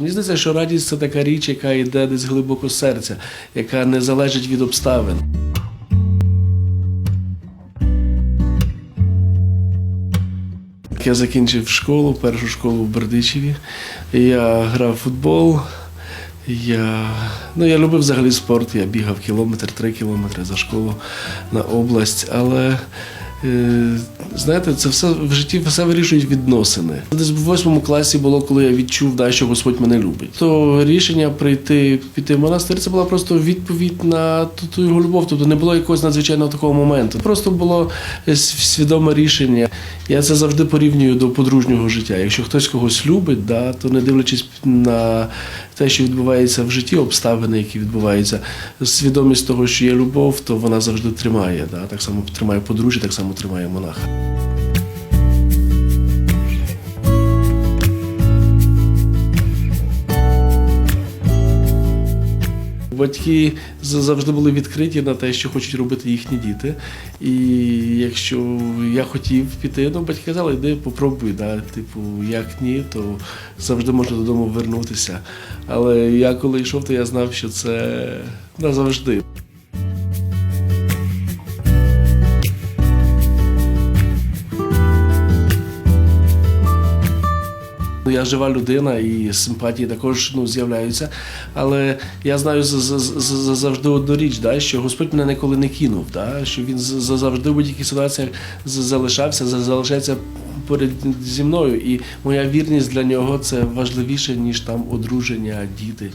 Мені здається, що радість це така річ, яка йде десь глибоко серця, яка не залежить від обставин. Я закінчив школу, першу школу в Бердичеві. Я грав в футбол. Я, ну, я любив взагалі спорт, я бігав кілометр, три кілометри за школу на область, але знаєте, це все в житті все вирішують відносини. Десь в восьмому класі було, коли я відчув, да, що Господь мене любить. То рішення прийти піти в монастир це була просто відповідь на ту, його любов. Тобто не було якогось надзвичайного такого моменту. Просто було свідоме рішення. Я це завжди порівнюю до подружнього життя. Якщо хтось когось любить, да, то не дивлячись на те, що відбувається в житті, обставини, які відбуваються, свідомість того, що є любов, то вона завжди тримає. Так само тримає подружжя, так само тримає монаха. Батьки завжди були відкриті на те, що хочуть робити їхні діти. І якщо я хотів піти, ну батьки казали, йди попробуй. Да? Типу, як ні, то завжди можна додому вернутися. Але я коли йшов, то я знав, що це назавжди. Я жива людина і симпатії також ну, з'являються. Але я знаю за- за- за- за- завжди одну річ, да, що Господь мене ніколи не кинув, да, що він за- за- завжди в будь-яких ситуаціях залишався, за- залишається поряд зі мною. І моя вірність для нього це важливіше, ніж там одруження, діти.